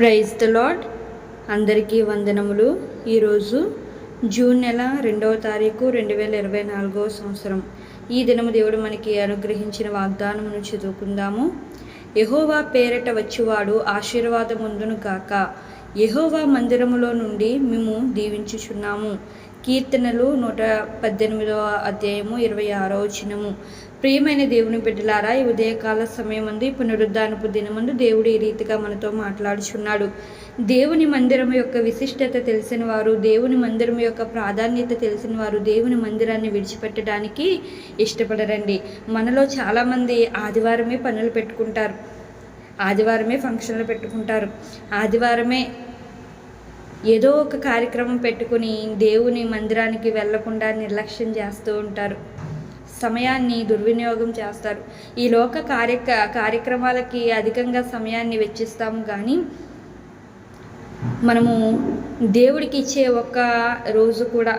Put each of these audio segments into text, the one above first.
Praise the lord అందరికీ వందనములు. ఈరోజు జూన్ నెల రెండవ తారీఖు రెండు వేల ఇరవై నాలుగవ సంవత్సరం. ఈ దినము దేవుడు మనకి అనుగ్రహించిన వాగ్దానమును చదువుకుందాము. యహోవా పేరట వచ్చేవాడు ఆశీర్వాదముందును గాక. యహోవా మందిరములో నుండి మేము దీవించుచున్నాము. కీర్తనలు నూట పద్దెనిమిదవ అధ్యాయము ఇరవై ఆరో చినము ప్రియమైన దేవుని బిడ్డలారా ఈ ఉదయకాల సమయమందు ఈ పునరుద్ధానపు దినమందు దేవుడు ఈ రీతిగా మనతో మాట్లాడుచున్నాడు. దేవుని మందిరం యొక్క విశిష్టత తెలిసిన వారు దేవుని మందిరం యొక్క ప్రాధాన్యత తెలిసిన వారు దేవుని మందిరాన్ని విడిచిపెట్టడానికి ఇష్టపడరండి. మనలో చాలామంది ఆదివారమే పనులు పెట్టుకుంటారు. ఆదివారమే ఫంక్షన్లు పెట్టుకుంటారు. ఆదివారమే ఏదో ఒక కార్యక్రమం పెట్టుకుని దేవుని మందిరానికి వెళ్ళకుండా నిర్లక్ష్యం చేస్తూ ఉంటారు. సమయాన్ని దుర్వినియోగం చేస్తారు. ఈ లోక కార్య కార్యక్రమాలకి అధికంగా సమయాన్ని వెచ్చిస్తాము కానీ మనము దేవుడికి ఇచ్చే ఒక్క రోజు కూడా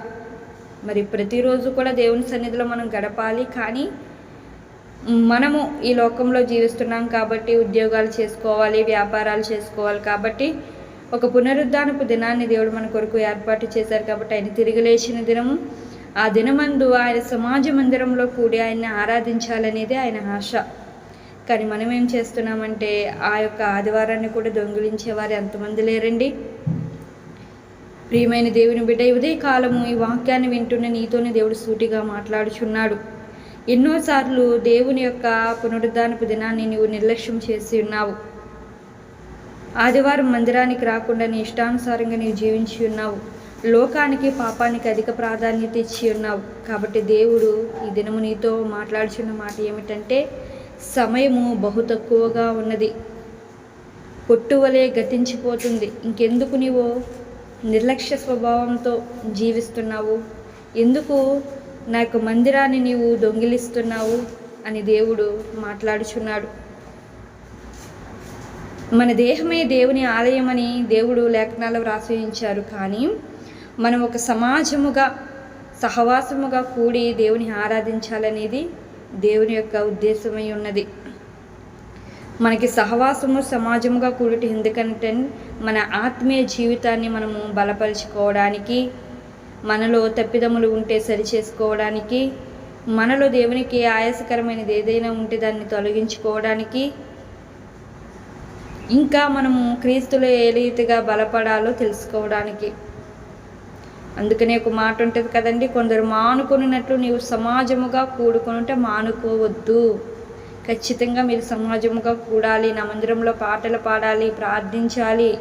మరి ప్రతిరోజు కూడా దేవుని సన్నిధిలో మనం గడపాలి. కానీ మనము ఈ లోకంలో జీవిస్తున్నాం కాబట్టి ఉద్యోగాలు చేసుకోవాలి వ్యాపారాలు చేసుకోవాలి కాబట్టి ఒక పునరుద్ధానపు దినాన్ని దేవుడు మన కొరకు ఏర్పాటు చేశారు కాబట్టి ఆయన తిరిగి లేచిన దినము ఆ దినమందు ఆయన సమాజ మందిరంలో కూడి ఆయన్ని ఆరాధించాలనేది ఆయన ఆశ. కానీ మనం ఏం చేస్తున్నామంటే ఆ యొక్క ఆదివారాన్ని కూడా దొంగిలించేవారు ఎంతమంది లేరండి? ప్రియమైన దేవుని బిడ్డ ఉదయ కాలము ఈ వాక్యాన్ని వింటున్న నీతోనే దేవుడు సూటిగా మాట్లాడుచున్నాడు. ఎన్నోసార్లు దేవుని యొక్క పునరుద్ధానపు దినాన్ని నీవు నిర్లక్ష్యం చేసి ఉన్నావు. ఆదివారం మందిరానికి రాకుండా నీ ఇష్టానుసారంగా నీవు జీవించి ఉన్నావు. లోకానికి పాపానికి అధిక ప్రాధాన్యత ఇచ్చి ఉన్నావు. కాబట్టి దేవుడు ఈ దినము నీతో మాట్లాడుచున్న మాట ఏమిటంటే సమయము బహు తక్కువగా ఉన్నది. పొట్టువలే గతించిపోతుంది. ఇంకెందుకు నీవు నిర్లక్ష్య స్వభావంతో జీవిస్తున్నావు? ఎందుకు నా యొక్క మందిరాన్ని నీవు దొంగిలిస్తున్నావు? అని దేవుడు మాట్లాడుచున్నాడు. మన దేహమే దేవుని ఆలయమని దేవుడు లేఖనాలు వ్రాసించారు కానీ మనం ఒక సమాజముగా సహవాసముగా కూడి దేవుని ఆరాధించాలనేది దేవుని యొక్క ఉద్దేశమై ఉన్నది. మనకి సహవాసము సమాజముగా కూడిటి ఎందుకంటే మన ఆత్మీయ జీవితాన్ని మనము బలపరుచుకోవడానికి మనలో తప్పిదములు ఉంటే సరిచేసుకోవడానికి మనలో దేవునికి ఆయాసకరమైనది ఏదైనా ఉంటే దాన్ని తొలగించుకోవడానికి ఇంకా మనము క్రీస్తులో ఏ రీతిగా బలపడాలో తెలుసుకోవడానికి. అందుకనే ఒక మాట ఉంటుంది కదండి కొందరు మానుకొనినట్లు నీవు సమాజముగా కూడుకొనుంటే మానుకోవద్దు. ఖచ్చితంగా మీరు సమాజముగా కూడాలి నా మందిరంలో పాటలు పాడాలి ప్రార్థించాలి.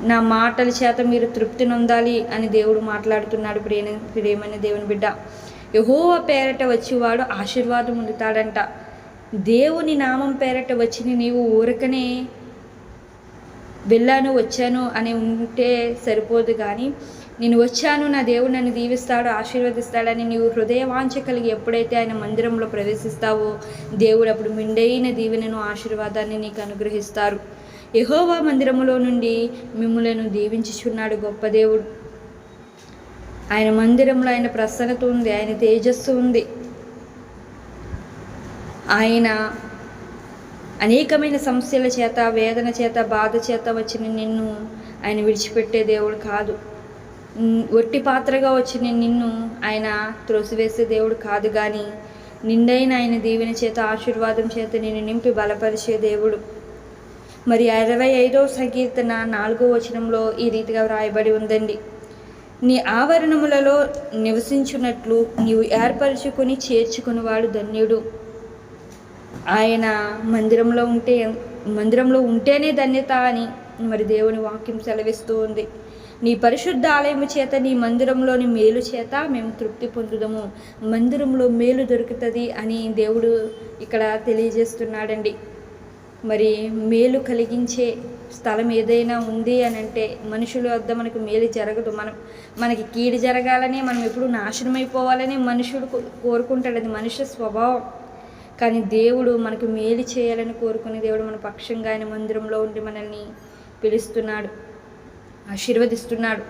నా మాటల చేత మీరు తృప్తి నొందాలి అని దేవుడు మాట్లాడుతున్నాడు ప్రేమ ప్రేమని దేవుని బిడ్డ. యహోవ పేరట వచ్చేవాడు ఆశీర్వాదం పొందుతాడంట. దేవుని నామం పేరట వచ్చిన నీవు ఊరకనే వెళ్ళాను వచ్చాను అని ఉంటే సరిపోదు కానీ నేను వచ్చాను నా దేవుడు నన్ను దీవిస్తాడు ఆశీర్వదిస్తాడని నీవు హృదయవాంఛ కలిగి ఎప్పుడైతే ఆయన మందిరంలో ప్రవేశిస్తావో దేవుడు అప్పుడు మిండైన దీవెనను ఆశీర్వాదాన్ని నీకు అనుగ్రహిస్తారు. యహోవా మందిరములో నుండి మిమ్మలను దీవించుచున్నాడు గొప్ప దేవుడు. ఆయన మందిరంలో ఆయన ప్రసన్నత ఉంది ఆయన తేజస్సు ఉంది. ఆయన అనేకమైన సమస్యల చేత వేదన చేత బాధ చేత వచ్చిన నిన్ను ఆయన విడిచిపెట్టే దేవుడు కాదు. ఒట్టి పాత్రగా వచ్చిన నిన్ను ఆయన త్రోసివేసే దేవుడు కాదు కానీ నిండైన ఆయన దీవెన చేత ఆశీర్వాదం చేత నిన్ను నింపి బలపరిచే దేవుడు. మరి అరవై ఐదవ సంకీర్తన నాలుగో వచనంలో ఈ రీతిగా వ్రాయబడి ఉందండి. నీ ఆవరణములలో నివసించున్నట్లు నీవు ఏర్పరచుకొని చేర్చుకునేవాడు ధన్యుడు. ఆయన మందిరంలో ఉంటే మందిరంలో ఉంటేనే ధన్యత అని మరి దేవుని వాక్యం సెలవిస్తూ ఉంది. నీ పరిశుద్ధ ఆలయము చేత నీ మందిరంలోని మేలు చేత మేము తృప్తి పొందుదము. మందిరంలో మేలు దొరుకుతుంది అని దేవుడు ఇక్కడ తెలియజేస్తున్నాడండి. మరి మేలు కలిగించే స్థలం ఏదైనా ఉంది అని అంటే మనుషుల వద్ద మనకు మేలు జరగదు. మనం మనకి కీడు జరగాలని మనం ఎప్పుడు నాశనమైపోవాలని మనుషుడు కోరుకుంటాడు. అది మనుష్య స్వభావం. కానీ దేవుడు మనకు మేలు చేయాలని కోరుకునే దేవుడు మన పక్షంగా ఆయన మందిరంలో ఉండి మనల్ని పిలుస్తున్నాడు ఆశీర్వదిస్తున్నాడు.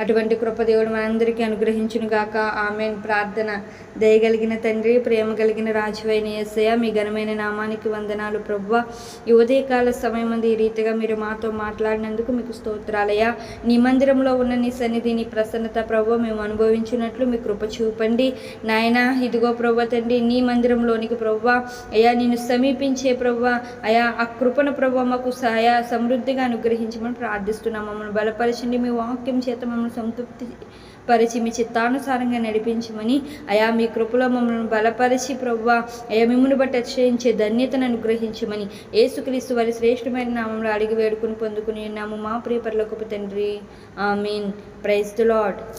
అటువంటి కృపదేవుడు మనందరికీ అనుగ్రహించును గాక. ఆమె ప్రార్థన దయగలిగిన తండ్రి ప్రేమ కలిగిన రాజువైన ఎస్సయ మీ ఘనమైన నామానికి వందనాలు ప్రవ్వ ఈ ఉదయకాల సమయం అంది ఈ రీతిగా మీరు మాతో మాట్లాడినందుకు మీకు స్తోత్రాలయ్యా. నీ మందిరంలో ఉన్న నీ సన్నిధి నీ ప్రసన్నత ప్రవ్వ మేము అనుభవించినట్లు మీ కృప చూపండి. నాయన ఇదిగో ప్రవ్వ తండ్రి నీ మందిరంలోనికి ప్రవ్వ అయ్యా నిన్ను సమీపించే ప్రవ్వ అయా ఆ కృపను ప్రవ్వ మాకు సహాయ సమృద్ధిగా అనుగ్రహించమని ప్రార్థిస్తున్నాం. మమ్మల్ని బలపరచండి. మీ వాక్యం చేత మమ్మల్ని సంతృప్తి పరిచి మీ చిత్తానుసారంగా నడిపించమని అయా మీ కృపలో మమ్మల్ని బలపరిచి ప్రవ్వ అయా మిమ్మల్ని బట్టి అతిశయించే ధన్యతను అనుగ్రహించమని యేసుక్రీస్తు వారి శ్రేష్టమైన నామంలో అడిగి వేడుకుని పొందుకుని ఉన్నాము. మా ప్రియపరలోకపు తండ్రి. I mean praise the Lord